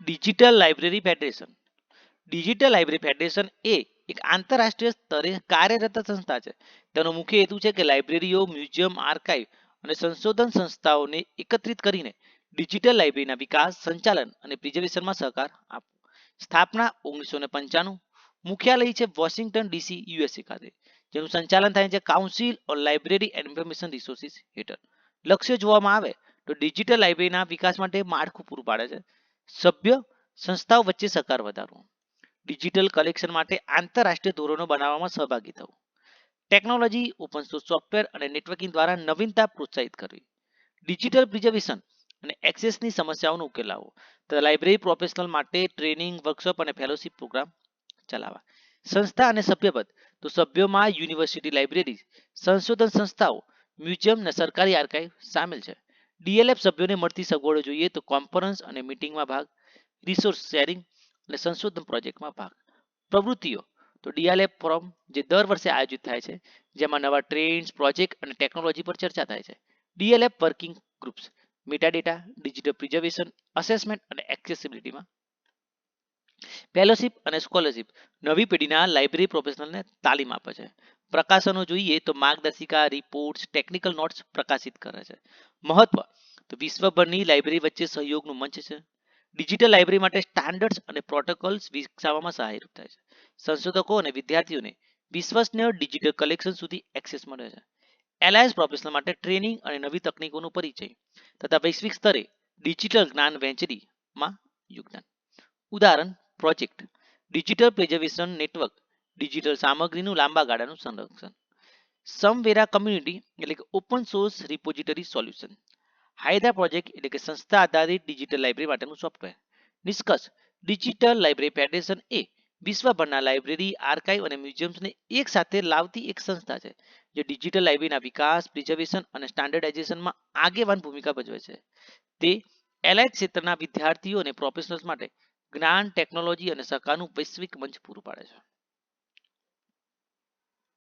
Digital library federation. Digital library federation એ એક આંતરરાષ્ટ્રીય સ્તરે કાર્યરત સંસ્થા છે. તેનો મુખ્ય હેતુ છે કે લાઇબ્રેરીઓ, મ્યુઝિયમ, આર્કાઇવ અને સંશોધન સંસ્થાઓને એકત્રિત કરીને ડિજિટલ લાઇબ્રેરીના વિકાસ, સંચાલન અને પ્રિઝર્વેશનમાં સહકાર આપવો. સ્થાપના ઓગણીસો ને પંચાણું. મુખ્યાલય છે વોશિંગ્ટન ડીસી, યુએસએ ખાતે, જેનું સંચાલન થાય છે council on library and information resources હેઠળ. લક્ષ્ય જોવામાં આવે તો ડિજિટલ લાઇબ્રેરીના વિકાસ માટે માળખું પૂરું પાડે છે. સભ્ય સંસ્થાઓ વચ્ચે સહકાર વધારવો. ડિજિટલ કલેક્શન માટે આંતરરાષ્ટ્રીય ધોરણો બનાવવામાં સહભાગી થવું. ટેકનોલોજી ઓપન સોર્સ સોફ્ટવેર અને નેટવર્કિંગ દ્વારા નવીનતા પ્રોત્સાહિત કરવી. ડિજિટલ પ્રિઝર્વેશન અને એક્સેસની સમસ્યાઓનો ઉકેલ લાવવો. તથા લાઇબ્રેરી પ્રોફેશનલ માટે ટ્રેનિંગ વર્કશોપ અને ફેલોશિપ પ્રોગ્રામ ચલાવવા. સંસ્થા અને સભ્યપદ. તો સભ્યોમાં યુનિવર્સિટી લાઇબ્રેરી સંશોધન સંસ્થાઓ મ્યુઝિયમ અને સરકારી આર્કાઇવ સામેલ છે. ડીએલએફ સભ્યોને મળતી સગવડો જોઈએ તો કોન્ફરન્સ અને મીટિંગમાં ભાગ રિસોર્સ શેરિંગ અને સંશોધન પ્રોજેક્ટમાં ભાગ. પ્રવૃત્તિઓ, તો ડીએલએફ ફોરમ જે દર વર્ષે આયોજિત થાય છે, જેમાં નવા ટ્રેન્ડ્સ પ્રોજેક્ટ અને ટેકનોલોજી પર ચર્ચા થાય છે. DLF working groups metadata digital preservation assessment અને એક્સેસિબિલિટીમાં ફેલોશિપ અને સ્કોલરશિપ નવી પેઢીના લાઇબ્રેરી પ્રોફેશનલને તાલીમ આપે છે. પ્રકાશનો જોઈએ તો માર્ગદર્શિકા, રિપોર્ટ્સ, ટેકનિકલ નોટ્સ પ્રકાશિત કરે છે. મહત્વ, તો વિશ્વભરની લાઇબ્રેરી વચ્ચે સહયોગનું મંચ છે. ડિજિટલ લાઇબ્રેરી માટે સ્ટાન્ડર્ડ્સ અને પ્રોટોકોલ્સ વિકસાવવામાં સહાયરૂપ થાય છે. સંશોધકો અને વિદ્યાર્થીઓને વિશ્વસનીય ડિજિટલ કલેક્શન સુધી એક્સેસ મળે છે. એલાયન્સ પ્રોફેશનલ માટે ટ્રેનિંગ અને નવી તકનીકોનો પરિચય તથા વૈશ્વિક સ્તરે ડિજિટલ જ્ઞાન વહેંચણીમાં યોગદાન. ઉદાહરણ project. Digital preservation network. Digital સામગ્રીનું લાંબા ગાળાનું સંરક્ષણ. સમવેરા કમ્યુનિટી એટલે કે open source repository solution. Hydra project એટલે કે સંસ્થા આધારિત ડિજિટલ લાઇબ્રેરી માટેનું સોફ્ટવેર. નિષ્કર્ષ, ડિજિટલ લાઇબ્રેરી ફેડરેશન એ વિશ્વભરના લાઇબ્રેરી, આર્કાઇવ અને મ્યુઝિયમ્સને એક સાથે લાવતી એક સંસ્થા છે, જે ડિજિટલ લાઇબ્રેરીના વિકાસ, પ્રિઝર્વેશન અને સ્ટાન્ડર્ડાઇઝેશનમાં આગેવાન ભૂમિકા ભજવે છે. તે એલાઇટ ક્ષેત્રના વિદ્યાર્થીઓ અને પ્રોફેશનલ્સ માટે જ્ઞાન ટેકનોલોજી અને સહકારનું વૈશ્વિક મંચ પૂરું પાડે છે.